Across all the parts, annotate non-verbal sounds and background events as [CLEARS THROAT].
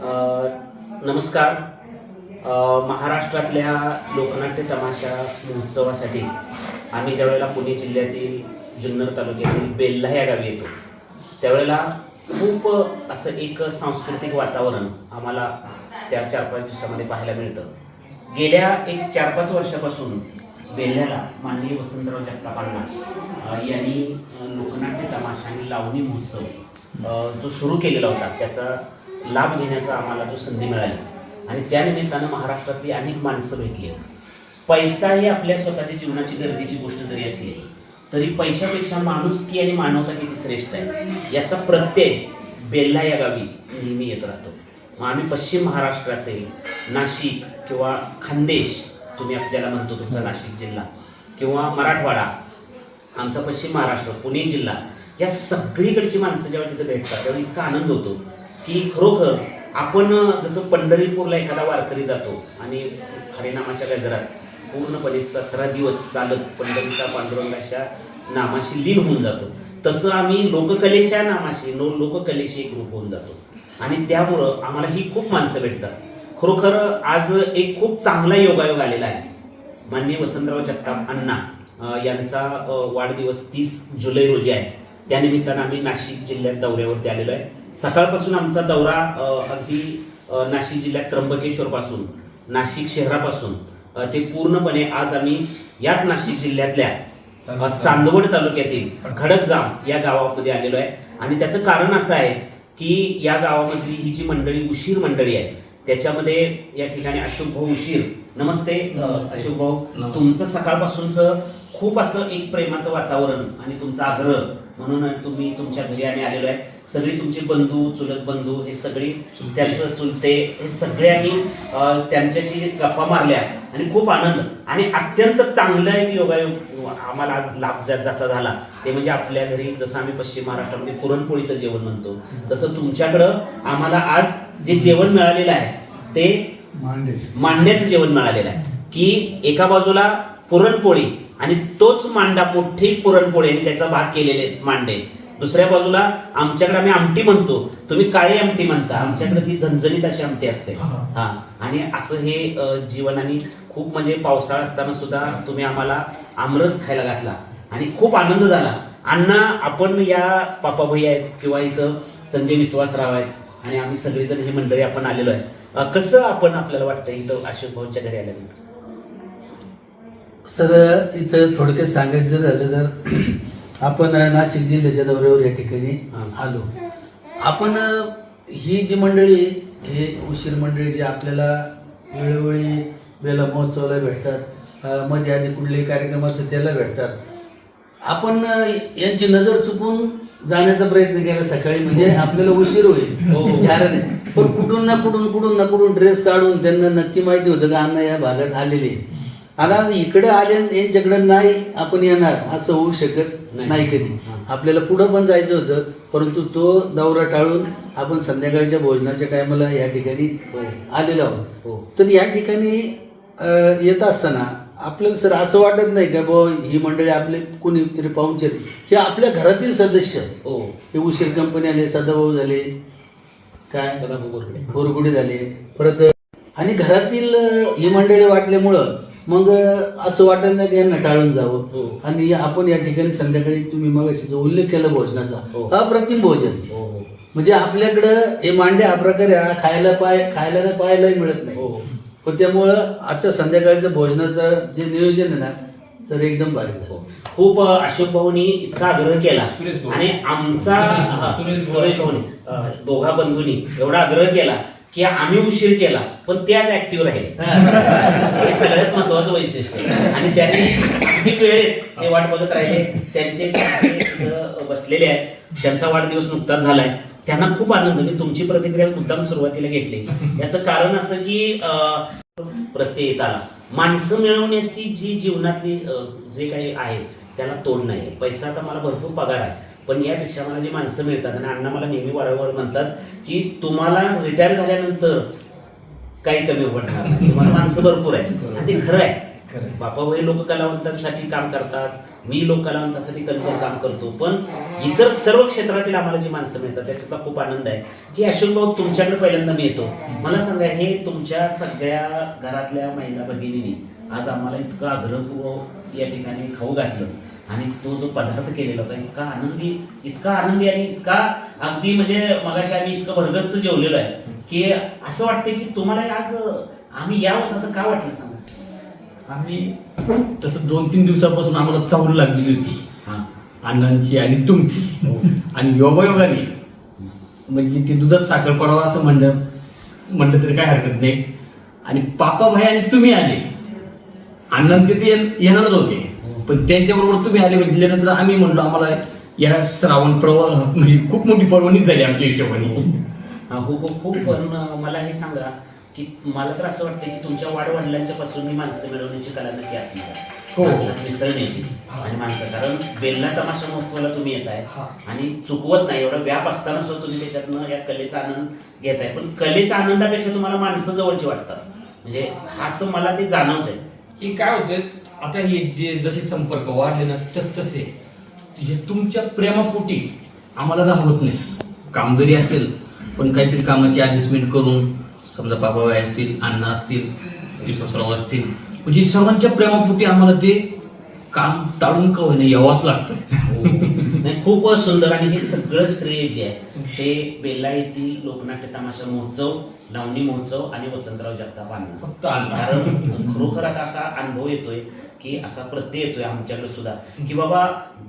नमस्कार. महाराष्ट्रातल्या लोकनाट्य तमाशा महोत्सवासाठी आम्ही ज्यावेळेला पुणे जिल्ह्यातील जुन्नर तालुक्यातील बेल्ला या गावी येतो त्यावेळेला खूप असं एक सांस्कृतिक वातावरण आम्हाला त्या चार पाच दिवसामध्ये पाहायला मिळतं. गेल्या एक चार पाच वर्षापासून बेल्ह्याला माननीय वसंतराव जगतापांना यांनी लोकनाट्य तमाशा आणि लावणी महोत्सव जो सुरू केलेला होता त्याचा लाभ घेण्याचा आम्हाला तो संधी मिळाली. आणि त्यानिमित्तानं महाराष्ट्रातली अनेक माणसं भेटली. पैसा ही आपल्या स्वतःच्या जीवनाची गरजेची गोष्ट जरी असली तरी पैशापेक्षा माणुसकी आणि मानवता किती श्रेष्ठ आहे? याचा प्रत्यय बेल्ला या गावी नेहमी येत राहतो. मग आम्ही पश्चिम महाराष्ट्र असेल नाशिक किंवा खानदेश तुम्ही आपल्याला म्हणतो तुमचा नाशिक जिल्हा किंवा मराठवाडा आमचा पश्चिम महाराष्ट्र पुणे जिल्हा या सगळीकडची माणसं जेव्हा तिथे भेटतात तेव्हा इतका आनंद होतो. की खरोखर आपण जसं पंढरीपूरला एखादा वारकरी जातो आणि हरिनामाच्या गजरात पूर्णपणे सतरा दिवस चालत पंढरीचा पांडुरंगाच्या नामाशी लीन होऊन जातो. तसं आम्ही लोककलेच्या नामाशी नो लोककलेशी ग्रुप होऊन जातो. आणि त्यामुळं आम्हाला ही खूप माणसं भेटतात. खरोखर आज एक खूप चांगला योगायोग आलेला आहे. माननीय वसंतराव जगताप अण्णा यांचा वाढदिवस तीस जुलै रोजी आहे. त्यानिमित्तानं आम्ही नाशिक जिल्ह्यात दौऱ्यावरती आलेलो आहे. सकाळपासून आमचा दौरा अगदी नाशिक जिल्ह्यात त्र्यंबकेश्वरपासून नाशिक शहरापासून ते पूर्णपणे आज आम्ही याच नाशिक जिल्ह्यातल्या चांदवड तालुक्यातील खडकजाम या गावामध्ये आलेलो आहे. आणि त्याचं कारण असं आहे की या गावामधली ही जी मंडळी उशीर मंडळी आहे त्याच्यामध्ये या ठिकाणी अशोक भाऊ उशीर. नमस्ते अशोक भाऊ. तुमचं सकाळपासूनचं खूप असं एक प्रेमाचं वातावरण आणि तुमचा आग्रह म्हणून तुम्ही तुमच्या घरी आम्ही आलेलो आहे. सगळी तुमचे बंधू चुलत बंधू हे सगळी चुलते. त्यांचं चुलते हे सगळे आम्ही त्यांच्याशी गप्पा मारल्या आणि खूप आनंद. आणि अत्यंत चांगला एक योगायोग. आम्हाला आज लाभ ज्या- ज्याचा झाला ते म्हणजे आपल्या घरी जसं आम्ही पश्चिम महाराष्ट्रामध्ये पुरणपोळीचं जेवण म्हणतो तसं तुमच्याकडं आम्हाला आज जे जेवण मिळालेलं आहे ते मांडे. मांड्याचं जेवण मिळालेलं आहे. की एका बाजूला पुरणपोळी आणि तोच मांडा मोठी पुरणपोळी आणि त्याचा भाग केलेले मांडे. दुसऱ्या बाजूला आमच्याकडे आम्ही आमटी म्हणतो. तुम्ही काळी आमटी म्हणता. आमच्याकडे ती झणझणीत अशी आमटी असते. हा. आणि असं हे अ, जीवन आणि खूप म्हणजे पावसाळा असताना सुद्धा तुम्ही आम्हाला आमरस खायला घातला. आणि खूप आनंद झाला. अण्णा आपण या पापा भई आहेत किंवा इथं संजय विश्वासराव आहेत आणि आम्ही सगळेजण ही मंडळी आपण आलेलो आहे. कसं आपण आपल्याला वाटतं इथं अशोक भाऊच्या घरी आल्यानंतर? सर इथं थोडक्यात सांगायचं झालं तर [CLEARS THROAT] आपण नाशिक जिल्ह्याच्या दौऱ्यावर या ठिकाणी हा. आलो आपण ही जी मंडळी हे उशीर मंडळी जी आपल्याला वेळोवेळी बेला महोत्सवाला भेटतात मध्ये आधी कुठलेही कार्यक्रम असतात त्याला भेटतात आपण यांची नजर चुकून जाण्याचा प्रयत्न केला सकाळी म्हणजे आपल्याला उशीर होईल हो. यार नाही. पण कुठून ना कुठून कुठून ना कुठून ड्रेस काढून त्यांना नक्की माहिती होतं का अण्णा या भागात आलेले. आता इकडे आले यांच्याकडे नाही आपण येणार असं होऊ शकत नाही. कधी. आपल्याला पुढं पण जायचं होतं परंतु तो दौरा टाळून आपण संध्याकाळच्या भोजनाच्या टायमाला या ठिकाणी हो. आलेलो आहोत हो तर या ठिकाणी येत असताना आपल्याला सर असं वाटत नाही का बुवा ही मंडळी आपले कोणी तरी पाहुणचार हे आपल्या घरातील सदस्य हो हे उशीर कंपनी आले सदाभाऊ झाले काय. बोरगुडे झाले परत आणि घरातील ही मंडळी वाटल्यामुळं मग असं वाटत नाही की यांना टाळून हो. जावं आणि आपण या ठिकाणी संध्याकाळी तुम्ही मग जो उल्लेख केला भोजनाचा हो. अप्रतिम भोजन हो हो म्हणजे आपल्याकडं हे मांडे हा प्रकारे हा खायला पाय खायला ना पाहायलाही मिळत नाही हो पण त्यामुळं आजच्या संध्याकाळचं भोजनाचं जे नियोजन आहे ना सर एकदम भारी झालं खूप अ, अशोक भाऊनी इतका आग्रह केला. आणि आमचा हा, सुरेश भाऊ. सुरेश भाऊनी दोघा बंधूंनी एवढा आग्रह केला की आम्ही उशीर केला पण ते आज ऍक्टिव्ह राहिले. हे. सगळ्यात महत्वाचं वैशिष्ट्य आणि त्यांनी अगदी वेळेत ते वाट बघत राहिले त्यांचे बसलेले आहेत. त्यांचा वाढदिवस नुकताच झालाय. त्यांना खूप आनंद. मी तुमची प्रतिक्रिया मुद्दाम सुरुवातीला घेतली. याचं कारण असं की प्रत्यय येत आला माणसं मिळवण्याची जी जीवनातली जे काही आहे त्याला तोड नाही. पैसा आता मला भरपूर पगार आहे. पण यापेक्षा मला जी माणसं मिळतात आणि अण्णा मला नेहमी वारंवार म्हणतात की तुम्हाला रिटायर झाल्यानंतर काही कमी पडणार नाही. तुम्हाला माणसं भरपूर आहे आणि ते खरं आहे. खरं. बापाभाई लोक कलावंतांसाठी काम करतात. मी लोक कलावंतांसाठी कणखर काम करतो. पण इतर सर्व क्षेत्रातील आम्हाला जी माणसं मिळतात त्याच्यातला खूप आनंद आहे. की अशोक भाऊ तुमच्याकडे पहिल्यांदा मी येतो. मला सांगा हे तुमच्या सगळ्या घरातल्या महिला भगिनींनी आज आम्हाला इतकं आग्रहपूर्वक या ठिकाणी खाऊ घातलं. आणि तो जो पदार्थ केलेला होता इतका आनंदी इतका आनंदी आणि इतका अगदी म्हणजे मगाशी आम्ही इतकं भरगतच जेवलेलो आहे की असं वाटतं की तुम्हाला हे आज आम्ही यावंच असं का वाटलं सांगा? आम्ही तसं दोन तीन दिवसापासून आम्हाला चावरू लागलेली होती. हां. अण्णांची आणि तुमची. आणि योगायोगाने. म्हणजे ते दुधात साखर पडावं असं म्हणलं म्हटलं तरी काय हरकत नाही. आणि पापा भाई आणि तुम्ही आले. अण्णा ते ते येण- येणारच होते. पण त्यांच्याबरोबर तुम्ही आले म्हटल्यानंतर आम्ही म्हणलो आम्हाला या श्रावण प्रवाह म्हणजे खूप मोठी पर्वणीच झाली आमच्या हिशोबाने हा, हो हो खूप पण अं, मला हे सांगा की मला तर असं वाटतं की तुमच्या वाडवडिलांच्या पासून ही माणसं मिळवण्याची कला नक्की असणार आहे. हो. मिसळण्याची आणि माणसं कारण बेल्ला तमाशा महोत्सवाला तुम्ही येत आहे हा. आणि चुकवत नाही एवढा व्याप असताना सुद्धा तुम्ही त्याच्यातनं या कलेचा आनंद घेत आहे पण कलेच्या आनंदापेक्षा तुम्हाला माणसं जवळची वाटतात म्हणजे असं मला ते जाणवत आहे हे काय होतं आता हे जे जसे संपर्क वाढले ना तस तसे हे तुमच्या प्रेमापोटी आम्हाला राहत नाही काम जरी असेल पण काहीतरी कामाची ॲडजस्टमेंट करून समजा बाबाबाई असतील अण्णा असतील विश्वासराव असतील म्हणजे सर्वांच्या प्रेमापोटी आम्हाला ते काम टाळून का होईना यावंच लागतं. हो. नाही खूप सुंदर आणि हे सगळं श्रेय जे आहे ते बेल्ला येथील लोकनाट्य तमाशा महोत्सव लावणी महोत्सव आणि वसंतराव जगताप अण्णा फक्त अण्णा. कारण खरोखर आता असा अनुभव येतोय की असा प्रत्यय येतोय आमच्याकडे सुद्धा की बाबा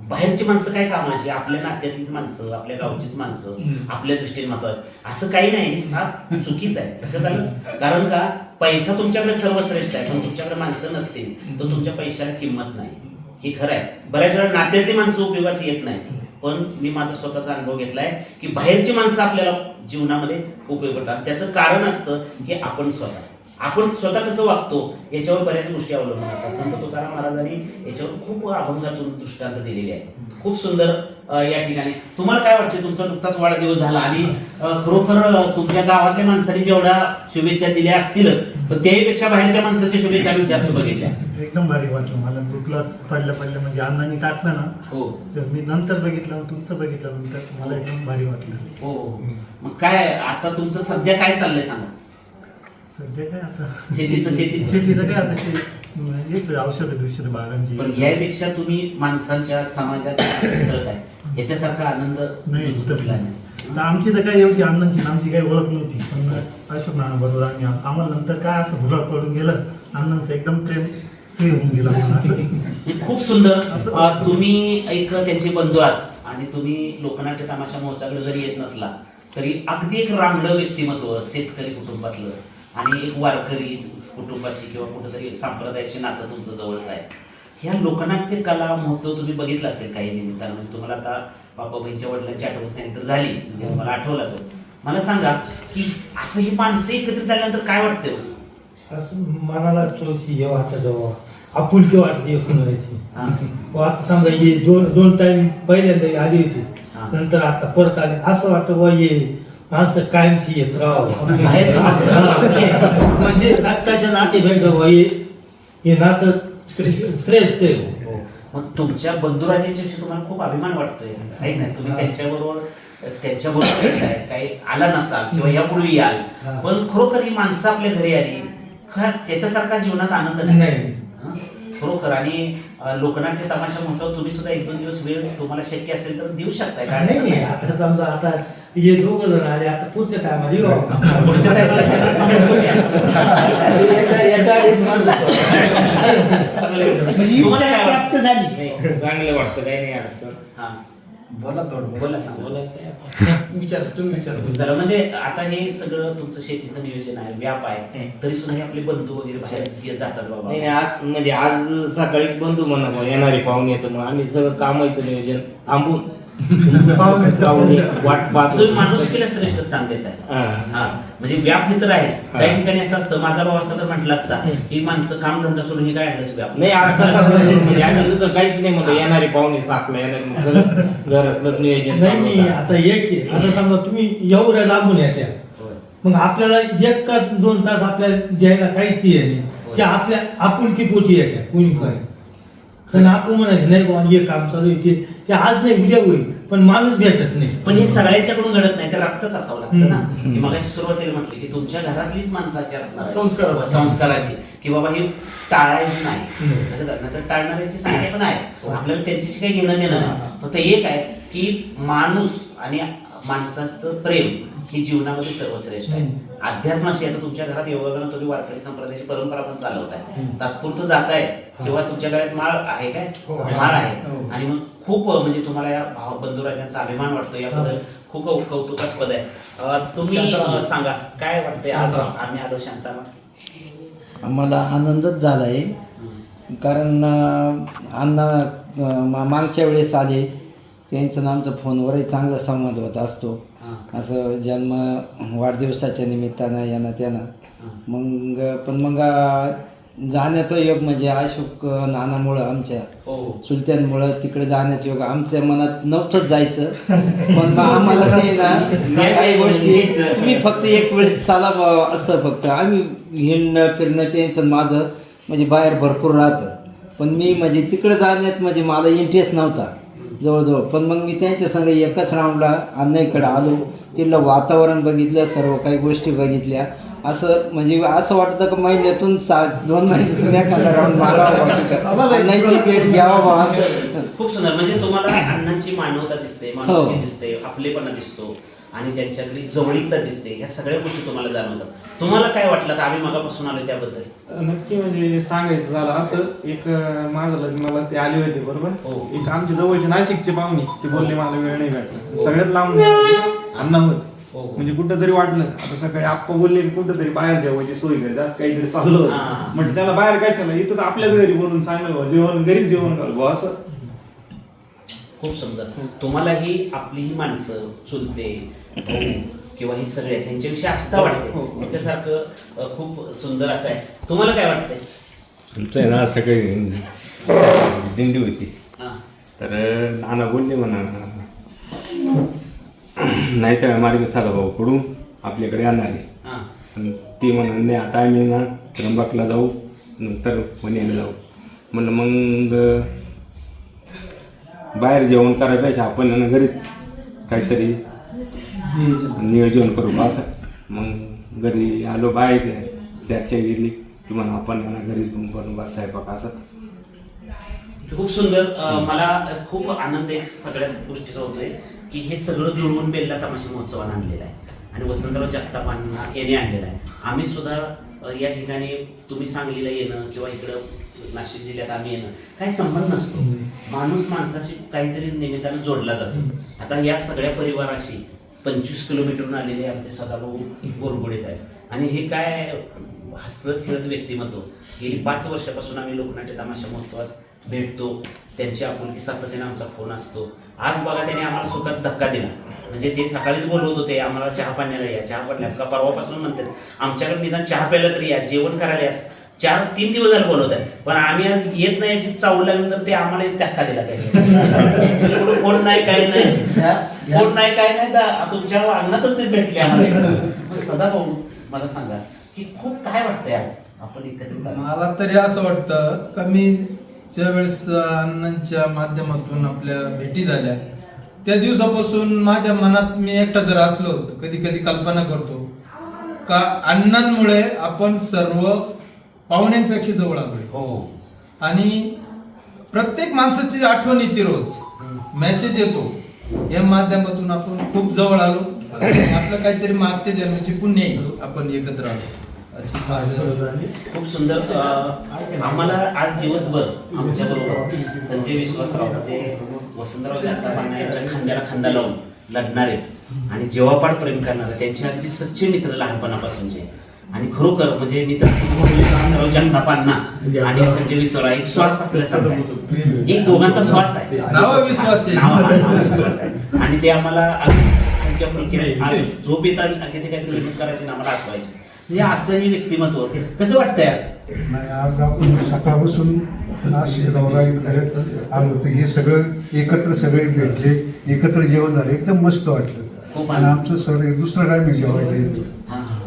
बाहेरची माणसं काय कामाची आपल्या नात्यातलीच माणसं आपल्या गावचीच माणसं. आपल्या दृष्टीने महत्वाचं. असं काही नाही हे चुकीचं आहे? कारण का? पैसा तुमच्याकडे सर्वश्रेष्ठ आहे पण तुमच्याकडे माणसं नसतील तर तुमच्या पैशाला किंमत नाही. हे खरं आहे. बऱ्याच वेळा नात्यातली माणसं उपयोगाची येत नाही पण मी माझा स्वतःचा अनुभव घेतलाय की बाहेरची माणसं आपल्याला जीवनामध्ये उपयोग करतात. त्याचं कारण असतं की आपण स्वतः. आपण स्वतः कसं वागतो याच्यावर बऱ्याच गोष्टी अवलंबून असतात. संत तुकाराम महाराजांनी याच्यावर खूप अभंगातून दृष्टांत दिलेले आहे खूप सुंदर या ठिकाणी. तुम्हाला काय वाटतं? तुमचा नुकताच वाढदिवस झाला आणि खरोखर तुमच्या गावातल्या माणसांनी जेवढ्या शुभेच्छा दिल्या असतीलच पण त्याहीपेक्षा बाहेरच्या माणसाच्या शुभेच्छा मी जास्त बघितल्या. एकदम भारी वाटलं. मला ग्रुपला पडलं पडलं म्हणजे अण्णांनी टाकलं ना हो. तर मी नंतर बघितलं तुमचं बघितलं नंतर मला एकदम भारी वाटलं. हो हो. मग काय आता तुमचं सध्या काय चाललंय सांगा? सध्या काय आता? शेतीचं शेतीचं. शेतीचं काय आता? हेच औषध औषध बागांची पण यापेक्षा तुम्ही माणसांच्या समाजात मिसळत आहे. याच्यासारखा आनंद नाही कुठला नाही. तर आमची तर काय एवढी आणि आमची काही ओळख नव्हती. पण अशोक नाना बरोबर आम्ही आम्हाला नंतर काय असं भुरळ पडून गेलं? अण्णांचं एकदम प्रेम हे होऊन गेलं म्हणून असं. हे खूप सुंदर. असं- अं, तुम्ही एक त्यांचे बंधू आहात. आणि तुम्ही लोकनाट्य तमाशा महोत्सवाकडे जरी येत नसला तरी अगदी एक रांगडं व्यक्तिमत्व शेतकरी कुटुंबातलं. आणि एक वारकरी कुटुंबाशी किंवा कुठेतरी संप्रदायाशी नातं तुमचं जवळच आहे. ह्या लोकनाट्य कला महोत्सव तुम्ही बघितला असेल काही निमित्तानं. म्हणजे तुम्हाला आता बापाबाईंच्या वडिलांची आठवण सांगितलं झाली. तुम्हाला आठवला तो मला सांगा की असं ही माणसं एकत्रित आल्यानंतर काय वाटतं? असं मनाला थोडीशी हे वाटत जेव्हा आपुलकी वाटते व्हायची हा. आता समजा ये दोन दोन टाइम पहिल्यांदा आली होती. नंतर आता परत आले. असं वाटतं वा ये माणसं कायमची येत राहावं हा. म्हणजे रक्ताच्या नाते भेट वा ये हे नातं श्रे- श्रेष्ठ आहे. मग तुमच्या बंधुराजांच्या तुम्हाला खूप अभिमान वाटतोय. ऐक ना? तुम्ही त्यांच्याबरोबर त्यांच्याबरोबर काही आला नसाल किंवा यापूर्वी याल. हा. पण खरोखर ही माणसं आपल्या घरी आली का त्याच्यासारखा जीवनात आनंद नाही. हं? खरोखर आणि लोकनाट्य तमाशा महोत्सव तुम्ही सुद्धा एक दोन दिवस वेळ तुम्हाला शक्य असेल तर देऊ शकताय. नाही नाही, नाही. आता समजा आता ये दोघ जण आले आता पुढच्या टायमाला येऊ पुढच्या माणसं म्हणजे इच्छा काय प्राप्त? झाली. चांगलं वाटतं. काही नाही अडचण. हा. बोला थोडं बोला. सांगा. [LAUGHS] विचार तुम्ही विचार. तर म्हणजे आता हे सगळं तुमचं शेतीचं नियोजन आहे व्याप आहे. तरी सुद्धा हे आपले बंधू वगैरे बाहेर येत जातात बाबा. नाही नाही, आज म्हणजे आज सकाळीच बंधू म्हणा मग येणारे पाहुणे येतं मग आम्ही सगळं कामाचं नियोजन थांबून तुमचं पाहुणे वाट तुम्ही पाहतो माणुसकीला श्रेष्ठ स्थान देत आहे. हा. हा. म्हणजे व्याप हे तर आहे. हा. काही ठिकाणी असं असतं माझा भाव असता तर म्हटलं असता ही माणसं काम धंदा सोडून हे काय आणलं व्याप? नाही म्हणजे दुसरं काहीच नाही म्हणतो येणारे पाहुणे सातला येणार घरातलंच नियोजन. आता एक आहे. आता समजा तुम्ही एवढ्या लांबून येत्या. मग आपल्याला एक का दोन तास आपल्याला द्यायला काहीच नाही. की आपल्या आपुलकी पोटी कोणी काय कारण आपण म्हणायचं नाही बुवा हे काम चालू आहे. ते आज नाही उद्या होईल. पण माणूस भेटत नाही. पण हे सगळ्यांच्याकडून घडत नाही तर रक्तच असावं लागतं ना? हम्म. मग सुरुवातीला म्हटले की तुमच्या घरातलीच माणसाची असणार आहे. संस्कार. संस्काराची. की बाबा हे टाळायचं नाही. हम्म. असं करणार तर टाळणाऱ्यांची संख्या पण आहे. आपल्याला त्यांच्याशी काही घेणं देणं नाही फक्त एक आहे की माणूस आणि माणसाचं प्रेम. ही जीवनामध्ये सर्वश्रेष्ठ आहे. अध्यात्माशी आता तुमच्या घरात योगाकडे तुम्ही वारकरी संप्रदायाची परंपरा पण चालवत आहे. तात्पुरतं जात आहे तेव्हा तुमच्या घरात माळ आहे काय? माळ आहे. आणि मग खूप म्हणजे तुम्हाला या भाव बंधुराजांचा अभिमान वाटतो याबद्दल खूप कौ- कौतुकास्पद आहे. तुम्ही सांगा काय वाटतंय आज आम्ही आलो शांताला मला आनंदच झाला आहे कारण अण्णा मागच्या वेळेस आले. त्यांचं आमचा फोनवरही चांगला संवाद होत असतो. असं जन्म वाढदिवसाच्या निमित्तानं यानं त्यानं. मग पण मग जाण्याचं योग म्हणजे अशोक नानामुळं आमच्या. हो. चुलत्यांमुळं तिकडे जाण्याचं योग आमच्या मनात नव्हतंच जायचं. पण [LAUGHS] आम्हाला ते ना काही गोष्टी मी फक्त एक वेळेस चाला असं फक्त. आम्ही हिंडणं फिरणं त्यांचं माझं म्हणजे बाहेर भरपूर राहतं. पण मी म्हणजे तिकडे जाण्यात म्हणजे मला इंटरेस्ट नव्हता. जवळजवळ. पण मग मी त्यांच्या संग एकच राऊंडला अण्णाईकडे आलो. तिथलं वातावरण बघितलं सर्व काही गोष्टी बघितल्या. असं म्हणजे असं वाटतं की महिन्यातून सात दोन महिन्यातून एखादा राऊंड मारावा अण्णाईची भेट घ्यावा खूप सुंदर. म्हणजे तुम्हाला अण्णांची मानवता दिसते माणुसकी हो. दिसते आपलेपणा दिसतो. आणि त्यांच्यातली जवळीकता दिसते ह्या सगळ्या गोष्टी तुम्हाला जाणवतात. तुम्हाला काय वाटलं? का आम्ही मगापासून आलो त्याबद्दल. नक्की म्हणजे सांगायचं झालं असं एक अं, माझं लग्नाला ते आले होते बरोबर? हो. एक आमच्या जवळचे नाशिकचे पाहुणे ते बोलले मला वेळ नाही भेटला. सगळ्यात लांब अण्णा हो, होत म्हणजे कुठं तरी वाटलं. आता सकाळी आप्पा बोलले की कुठं तरी बाहेर जेवायची सोय कर जास्त काहीतरी चाललं हा. होतं म्हणजे त्याला बाहेर काय चाललं? इथंच आपल्याच घरी बोलून सांगलं बुवा, जेवण घरीच जेवण कर बुवा असं. खूप सुंदर. तुम्हाला ही आपली ही माणसं चुलते किंवा ही सगळे त्यांच्याविषयी आस्था वाटते. हो, हो. त्याच्यासारखं अं, खूप सुंदर असं आहे. तुम्हाला काय वाटतंय? आमचं आहे ना सकाळी दिंडी होती. हा. तर नाना बोलले म्हणा नाही तर मार्ग साधा भाऊ पडून आपल्याकडे येणार आहे. हा. आणि ती म्हणून नाही आता आम्ही ना त्र्यंबकला जाऊ. नंतर पुण्याला जाऊ. म्हणलं मग बाहेर जेवण करायपेक्षा आपण ना घरीच काहीतरी नियोजन करू. असं मग घरी आलो बाहेर चर्चा गेली की म्हणा आपण घरी बनवू स्वयंपाक असं. खूप सुंदर. अं, मला खूप आनंद एक सगळ्यात गोष्टीचा होतोय की हे सगळं जुळवून बेल्ला तमाशा महोत्सवानं आणलेलं आहे. आणि वसंतराव जगतापांना याने आणलेलं आहे. आम्ही सुद्धा अं, या ठिकाणी तुम्ही सांगलीला येणं किंवा इकडं नाशिक जिल्ह्यात आम्ही येणं काही संबंध नसतो. माणूस माणसाशी काहीतरी निमित्तानं जोडला जातो. आता या सगळ्या परिवाराशी पंचवीस किलोमीटरहून आलेले आमचे सदाभाऊ गोरगोडे साहेब. आणि हे काय हसरत खेळत व्यक्तिमत्व. गेली पाच वर्षापासून आम्ही लोकनाट्य तमाशा महोत्सवात भेटतो. त्यांची आपुलकी सातत्याने आमचा फोन असतो. आज बघा त्याने आम्हाला सुखात धक्का दिला. म्हणजे ते सकाळीच बोलवत होते आम्हाला चहा पाण्याला या चहा पाण्याला का परवापासून म्हणतात आमच्याकडे निदान चहा प्यायला तरी या जेवण करायला या. चार तीन दिवस झाले बोलवत आहे पण आम्ही आज येत नाही याची चावल्यानंतर ते आम्हाला धक्का दिला त्याने. फोन [LAUGHS] नाही काही नाही. फोन नाही काय नाही तर तुमच्या अंगणातच ते भेटले आम्हाला [LAUGHS] सदा भाऊ मला सांगा की खूप काय वाटतंय आज? आपण एकत्रित आलो. मला तरी असं वाटतं का मी ज्यावेळेस अण्णांच्या माध्यमातून आपल्या भेटी झाल्या त्या दिवसापासून माझ्या मनात मी एकटा जर असलो कधी कधी कल्पना करतो का अण्णांमुळे आपण सर्व पाहुण्यांपेक्षा जवळ आलोय हो. आणि प्रत्येक माणसाची आठवण येते रोज. मेसेज येतो. या माध्यमातून आपण खूप जवळ आलो. आपलं काहीतरी मागच्या जन्माची पुण्य आहे. आपण एकत्र आलो. खूप सुंदर आम्हाला आज दिवसभर आमच्या बरोबर संजय विश्वासराव म्हणजे वसंतराव जगतापांना यांच्या खांद्याला खांदा लावून लढणारे आणि जेव्हापाड प्रेम करणारे त्यांचे अगदी सच्चे मित्र लहानपणापासूनचे. आणि खरोखर म्हणजे मी तर वसंतराव जगतापांना आणि संजय विश्वासराव एक श्वास असल्यासारखा. एक दोघांचा श्वास आहे. नावा विश्वास आहे. नावा- हा, नावा विश्वास आहे. आणि ते आम्हाला झोप येतात ते काहीतरी लिमिट करायचे आम्हाला हसवायचे म्हणजे असं हे व्यक्तिमत्व. कसं वाटतंय आज? नाही आज आपण सकाळपासून करत आलो तर हे सगळं एकत्र सगळे भेटले. एकत्र जेवण झालं. एकदम मस्त वाटलं. आणि. आमचं सर दुसरं टाइम जेवायचं येतो. हा, हा. एकदम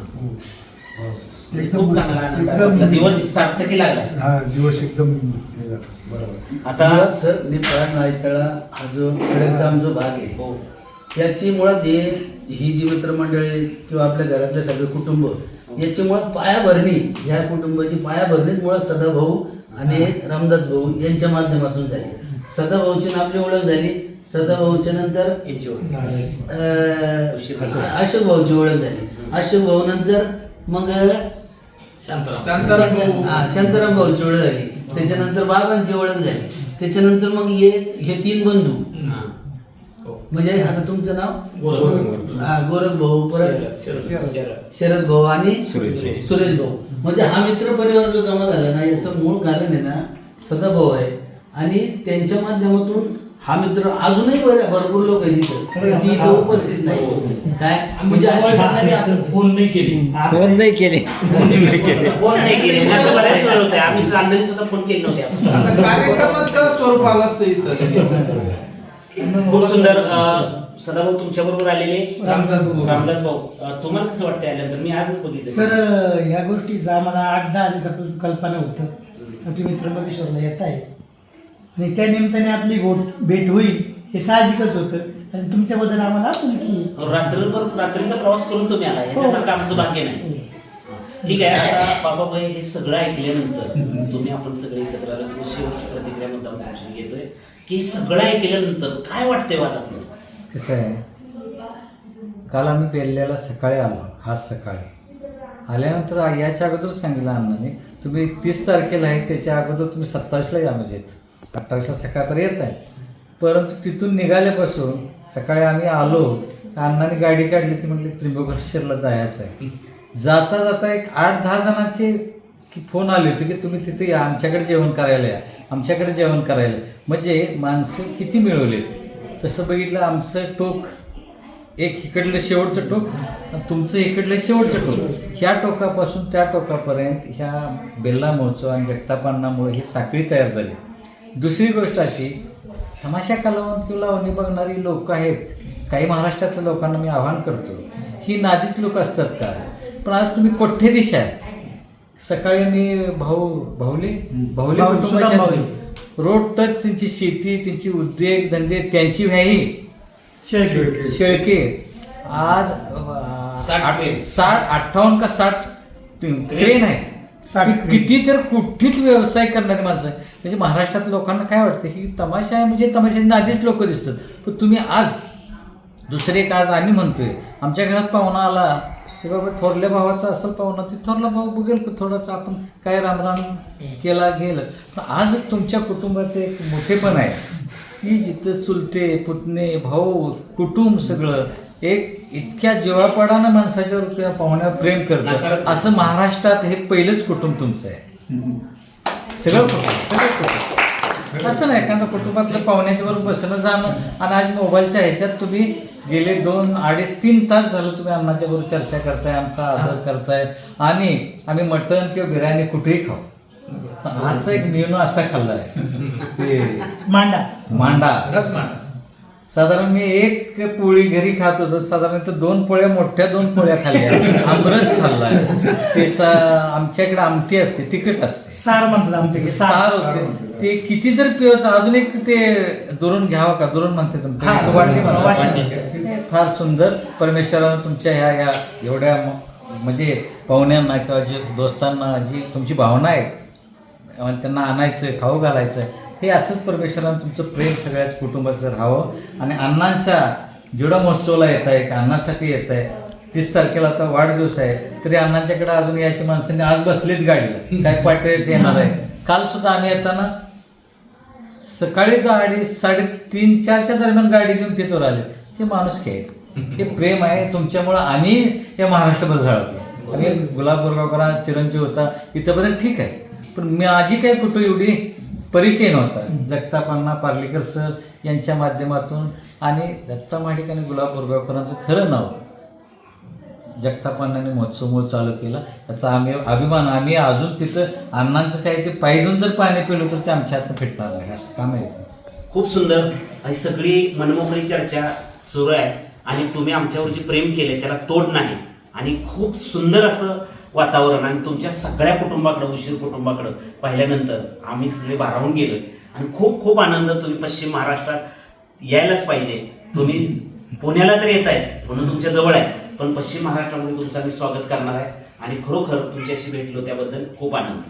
खूप चांगला आनंद. आहे. एकदम- आपला दिवस सार्थकी लागला. हा दिवस एकदम हे झाला. बरोबर. आता सर नेपाळ नायतळा हा जो खडकजाम जो भाग आहे हो. याची मुळात हे ही जी मित्रमंडळी किंवा आपल्या घरातले सगळे कुटुंब याची मुळात पायाभरणी या कुटुंबाची पायाभरणीच मुळात सदाभाऊ आणि रामदास भाऊ यांच्या माध्यमातून झाली. सदाभाऊची ना आपली ओळख झाली. सदाभाऊच्या नंतर यांची ओळख. अं, अशोक भाऊची ओळख झाली. अशोक भाऊ नंतर मग शांतराम. शांताराम भाऊ. हा, शांताराम भाऊची ओळख झाली. त्याच्यानंतर बाबांची ओळख झाली. त्याच्यानंतर मग हे हे तीन बंधू. हा. म्हणजे आता तुमचं नाव? गोरख हा, गोरख भाऊ. परत? शरद. शरद. भाऊ आणि सुरेश. सुरेश भाऊ. म्हणजे हा मित्र परिवार जो जमा झाला ना याचं मूळ कारण आहे ना सदाभाऊ आहे. आणि त्यांच्या माध्यमातून हा मित्र अजूनही भरपूर लोक आहेत ती इथं उपस्थित नाही. काय? म्हणजे अशी आपण फोन नाही केली. फोन नाही केले. फोन नाही केले. [LAUGHS] आम्ही अण्णांनी सुद्धा फोन केले नव्हते. आपण. आता कार्यक्रमाचं स्वरूप आलं असतं इथं. खूप सुंदर सदाभाऊ तुमच्या बरोबर आलेले. रामदास भाऊ. रामदास भाऊ तुम्हाला कसं वाटतंय आल्यानंतर? मी आजच बघितलं. सर या गोष्टीचं आम्हाला आठ दहा दिवसापासून कल्पना होतं. तुम्ही त्र्यंबकेश्वरला येत आहे आणि त्या निमित्ताने आपली गोट भेट होईल हे साहजिकच होतं. आणि तुमच्याबद्दल आम्हाला आपुलकी. रात्रभर रात्रीचा प्रवास करून तुम्ही आला. ह्याच्यासारखं आमचं भाग्य नाही. ठीक आहे. आता बाबाभाई हे सगळं ऐकल्यानंतर तुम्ही आपण सगळे एकत्र आलो. की शेवटची प्रतिक्रिया मुद्दाम तुमची घेतोय. की हे सगळं ऐकल्यानंतर काय वाटतंय मला कसं आहे? काल आम्ही बेल्ल्याला सकाळी आलो. आज सकाळी. आल्यानंतर याच्या अगोदर सांगितलं अण्णाने तुम्ही तीस तारखेला आहे त्याच्या अगोदर तुम्ही सत्तावीसला या म्हणजे. अठ्ठावीसला सकाळपर्यंत येत आहे परंतु तिथून निघाल्यापासून सकाळी आम्ही आलो अण्णाने गाडी काढली ती म्हटली त्र्यंबकेश्वरला जायचं आहे. जाता जाता एक आठ दहा जणांचे की फोन आले होते की तुम्ही तिथे या आमच्याकडे जेवण करायला या आमच्याकडे जेवण करायला म्हणजे माणसं किती मिळवले? तसं बघितलं आमचं टोक एक इकडलं शेवटचं टोक तुमचं इकडलं शेवटचं टोक. ह्या टोकापासून त्या टोकापर्यंत ह्या बेल्ला महोत्सव आणि जगतापांनामुळे ही साखळी तयार झाली. दुसरी गोष्ट अशी तमाशा कलावंत किंवा लावणी बघणारी लोक आहेत काही महाराष्ट्रातल्या लोकांना मी आवाहन करतो ही नादीच लोक असतात का पण आज तुम्ही कोठे दिशा आहे सकाळी मी भाऊ भाऊले भाऊले. रोड टच त्यांची शेती त्यांची उद्योग धंदे त्यांची व्याही शेळके. शेळके आज साठ आठ- क्रेन. साठ अठ्ठावन्न का साठ क्रेन आहेत. किती तर कुठलीच व्यवसाय करणारी माणसं. म्हणजे महाराष्ट्रात लोकांना काय वाटतं की तमाशा आहे म्हणजे तमाशाच्या आधीच लोक दिसतात. पण तुम्ही आज दुसरे एक आज आम्ही म्हणतोय आमच्या घरात पाहुणा आला की बाबा थोरल्या भावाचा असेल पाहुणा ते थोरला भाऊ बघेल थोडंसं आपण काय रामराम केला गेलं. पण आज तुमच्या कुटुंबाचं एक मोठेपण आहे. की जिथं चुलते पुतणे भाऊ कुटुंब सगळं एक इतक्या जीवापाडानं माणसाच्यावर किंवा पाहुण्यावर प्रेम करतं. नकारात्मक. असं महाराष्ट्रात हे पहिलंच कुटुंब तुमचं आहे. सगळं कुटुंब असं नाही एखाद्या कुटुंबातल्या पाहुण्याच्या बरोबर बसणं जाणं आणि आज मोबाईलच्या ह्याच्यात तुम्ही गेले दोन अडीच तीन तास झालं तुम्ही अण्णाच्या बरोबर चर्चा करताय आमचा आदर करताय आणि आम्ही मटण किंवा बिर्याणी कुठेही खाऊ. आजचा एक मेनू असा खाल्ला आहे. ते मांडा. मांडा. रसमांडा साधारण मी एक पोळी घरी खात होतो. साधारणतः दोन पोळ्या मोठ्या दोन पोळ्या खाल्ल्या. आमरस खाल्लाय त्याचा आमच्याकडे आमटी असते तिखट असते. सार म्हणतात आमच्याकडे. सार. होते. ते किती जर पिवचं अजून एक ते दुरून घ्यावं का? दुरून म्हणते वाटली फार सुंदर. परमेश्वरानं तुमच्या ह्या या एवढ्या म्हणजे पाहुण्यांना किंवा जे दोस्तांना जी तुमची भावना आहे त्यांना आणायचं खाऊ घालायचं हे असंच परमेश्वरानं तुमचं प्रेम सगळ्याच कुटुंबाचं राहावं आणि अण्णांच्या जेवढा महोत्सवला येत आहे का अण्णासाठी येत आहे तीस तारखेला आता वाढदिवस आहे तरी अण्णांच्याकडे अजून यायची माणसांनी आज बसलीत गाडीला. काय पाठवायचं येणार आहे? काल सुद्धा आम्ही येताना सकाळी दहा अडीच साडेतीन चारच्या दरम्यान गाडी घेऊन तिथवर आले हे माणूस आहे हे प्रेम आहे. तुमच्यामुळं आम्ही या महाराष्ट्रभर झाळतो आणि गुलाब बोरगावकरा चिरंजीव होता. इथंपर्यंत ठीक आहे. पण माझी काय कुठं एवढी परिचय नव्हता. जगतापांना पार्लेकर सर यांच्या माध्यमातून आणि दत्ता माडिक आणि गुलाब बोरगावकरांचं खरं नाव. जगतापांनाने महोत्सव चालू केला. त्याचा आम्ही अभिमान आम्ही अजून तिथं अण्णांचं काय ते पाहिजून जर पाणी पिलं तर ते आमच्या हातनं फिटणार आहे असं काम आहे. खूप सुंदर. ही सगळी मनमोकळी चर्चा सुरू आहे. आणि तुम्ही आमच्यावर जे प्रेम केले त्याला तोड नाही. आणि खूप सुंदर असं वातावरण आणि तुमच्या सगळ्या कुटुंबाकडं उशीर कुटुंबाकडं पाहिल्यानंतर आम्ही सगळे भारावून गेलो. आणि खूप खूप आनंद तुम्ही पश्चिम महाराष्ट्रात यायलाच पाहिजे. तुम्ही पुण्याला तर येत आहे म्हणून तुमच्या जवळ आहे पण पश्चिम महाराष्ट्रामध्ये तुमचं आम्ही स्वागत करणार आहे. आणि खरोखर तुमच्याशी भेटलो त्याबद्दल खूप आनंद.